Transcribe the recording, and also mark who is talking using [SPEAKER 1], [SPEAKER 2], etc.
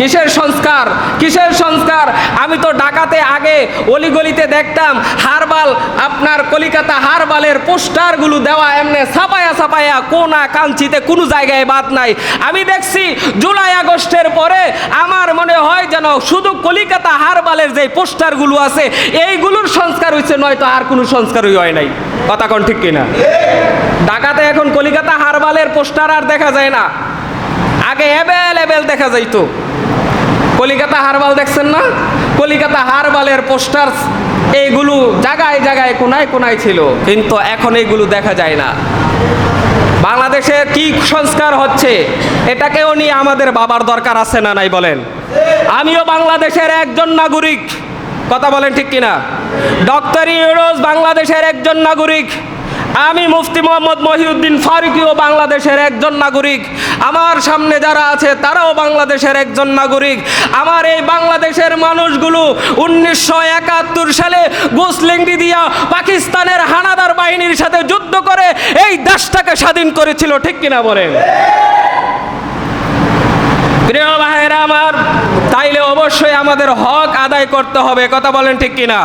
[SPEAKER 1] কিসের সংস্কার? কিসের সংস্কার? আমি তো ঢাকাতে আগে অলিগলিতে দেখতাম, হারবাল, আপনার কলিকাতা হারবালের পোস্টারগুলো দেওয়া এমনি ছাপায়া ছাপায়া কোনা কাঞ্চিতে কোনো জায়গায় বাদ নাই। আমি দেখছি জুলাই আগস্টের পরে আমার মনে হয় যেন শুধু কলিকাতা হারবালের যে পোস্টারগুলো আছে, এইগুলোর সংস্কার হয়েছে নয়তো আর কোনো সংস্কারই হয় নাই। কথা কোন ঠিক কিনা? ঢাকাতে এখন কলিকাতা হারবালের পোস্টার আর দেখা যায় না। আগে অ্যাভেলেবেল দেখা যাইতো। কলিকাতা হারবাল দেখছেন না? কলিকাতা হারবালের পোস্টার এইগুলো জায়গায় জায়গায় কোনায় কোনায় ছিল, কিন্তু এখন এইগুলো দেখা যায় না। বাংলাদেশের কি সংস্কার হচ্ছে, এটাকেও নিয়ে আমাদের বাবার দরকার আছে না নাই বলেন? আমিও বাংলাদেশের একজন নাগরিক। কথা বলেন ঠিক কিনা? ডক্টর ইউরোজ বাংলাদেশের একজন নাগরিক। আমি মুফতি মোহাম্মদ মহিউদ্দিন ফারুকিও বাংলাদেশের একজন নাগরিক। আমার সামনে যারা আছে, তারাও বাংলাদেশের একজন নাগরিক। আমার এই বাংলাদেশের মানুষগুলো উনিশশো একাত্তর সালে গোসলিংডি দিয়া পাকিস্তানের হানাদার বাহিনীর সাথে যুদ্ধ করে এই দেশটাকে স্বাধীন করেছিল, ঠিক কিনা বলেন? প্রিয় ভাইরা আমার, তাইলে অবশ্যই আমাদের হক আদায় করতে হবে, কথা বলেন ঠিক কিনা?